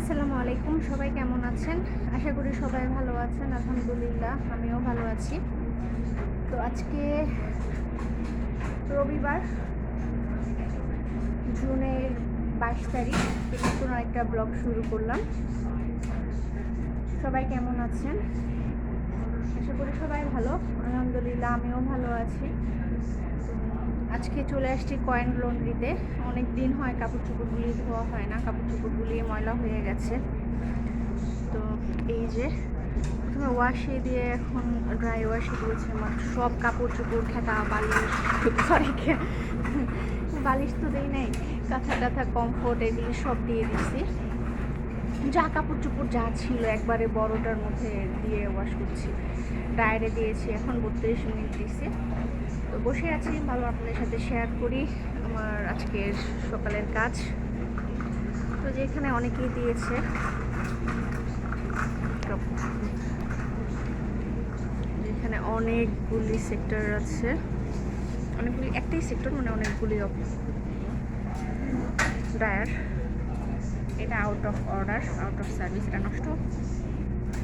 আসসালামু আলাইকুম, সবাই কেমন আছেন? আশা করি সবাই ভালো আছেন, আলহামদুলিল্লাহ, আমিও ভালো আছি। তো আজকে রবিবার, জুনের বাইশ তারিখ নতুন একটা ব্লগ শুরু করলাম। সবাই কেমন আছেন? আশা করি সবাই ভালো, আলহামদুলিল্লাহ, আমিও ভালো আছি। আজকে চলে আসছি কয়েন লন্ড্রিতে। অনেক দিন হয় কাপড় চোপড়গুলি ধোয়া হয় না কাপড় চোপড়গুলি ময়লা হয়ে গেছে। তো এই যে, প্রথমে ওয়াশে দিয়ে এখন ড্রাই ওয়াশে দিয়েছে আমার। সব কাপড় চোপড় খেতা, বালিশ সরি বালিশ তো দেই নাই। কাঁথা টাথা কমফোর্ট এগুলি সব দিয়ে দিচ্ছি যা কাপড় চোপড় যা ছিল একবারে বড়টার মধ্যে দিয়ে ওয়াশ করছি। ড্রায়ারে দিয়েছি, এখন বত্রিশ মিনিট দিছি। তো বসে আছি, ভালো আপনাদের সাথে শেয়ার করি আমার আজকের সকালের কাজ। তো যেখানে অনেকেই দিয়েছে। যেখানে অনেকগুলি সেক্টর আছে। অনেকগুলি, একটাই সেক্টর মানে অনেকগুলি ড্রায়ার এটা out of order out of service এটা নষ্ট।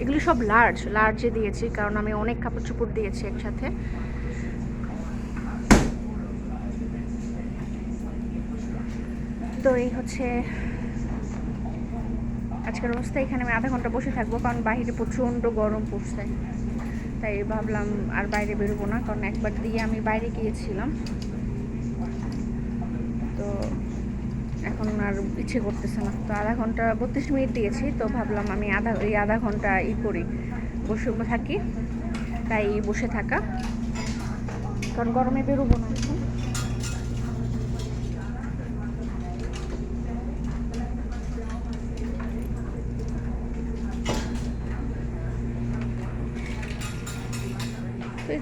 এগুলি সব লার্জ লার্জে দিয়েছি, কারণ আমি অনেক কাপড় চোপড় দিয়েছি একসাথে। তো এই হচ্ছে আজকের অবস্থা। এখানে আমি আধা ঘণ্টা বসে থাকব, কারণ বাইরে প্রচণ্ড গরম পড়ছে। তাই ভাবলাম আর বাইরে বেরোবো না, কারণ একবার দিয়ে আমি বাইরে গিয়েছিলাম। তো এখন আর ইচ্ছে করতেছে না। তো আধা ঘণ্টা বত্রিশ মিনিট দিয়েছি, তো ভাবলাম আমি আধা, এই আধা ঘণ্টা ই করি। বসে থাকি, তাই বসে থাকা। কারণ গরমে বেরোবো না এখন।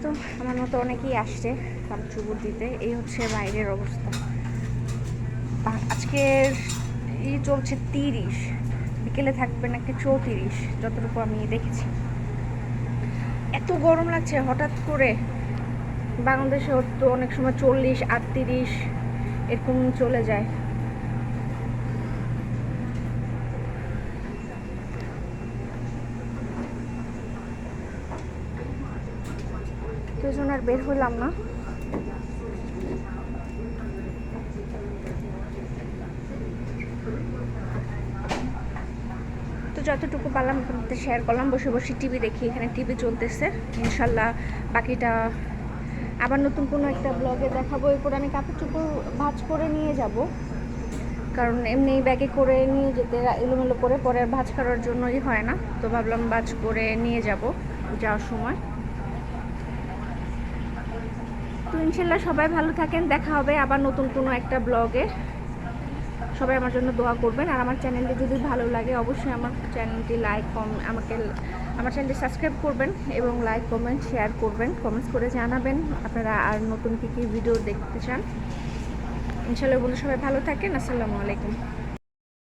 তো, আমার মতো অনেকেই আসছে কাপড় চুপড় দিতে। এই হচ্ছে বাইরের অবস্থা। আজকের ই চলছে তিরিশ। বিকেলে থাকবে নাকি চৌত্রিশ, যতটুকু আমি দেখেছি। এত গরম লাগছে, হঠাৎ করে বাংলাদেশে তো অনেক সময় চল্লিশ, আটত্রিশ, এরকম চলে যায়। এই জন্য আর বের হলাম না। যতটুকু পারলাম আপনাদের শেয়ার করলাম, বসে বসে টিভি দেখি, এখানে টিভি চলতেছে। ইনশাল্লাহ বাকিটা আবার নতুন কোনো একটা ব্লগে দেখাবো। এরপর আমি কাপড় চোপড় ভাজ করে নিয়ে যাব। কারণ এমনি ব্যাগে করে নিয়ে যেতে এলোমেলো করে পরে ভাজ করার জন্যই হয় না। তো ভাবলাম ভাজ করে নিয়ে যাব যাওয়ার সময়। তো ইনশাল্লাহ সবাই ভালো থাকেন। দেখা হবে আবার নতুন কোনো একটা ব্লগে সবাই আমার জন্য দোয়া করবেন। আর আমার চ্যানেলটি যদি ভালো লাগে, অবশ্যই আমার চ্যানেলটি লাইক, কম, আমাকে আমার চ্যানেলটি সাবস্ক্রাইব করবেন এবং লাইক, কমেন্ট, শেয়ার করবেন। কমেন্টস করে জানাবেন আপনারা আর নতুন কী কী ভিডিও দেখতে চান। ইনশাল্লাহ বন্ধু সবাই ভালো থাকেন। আসসালামু আলাইকুম।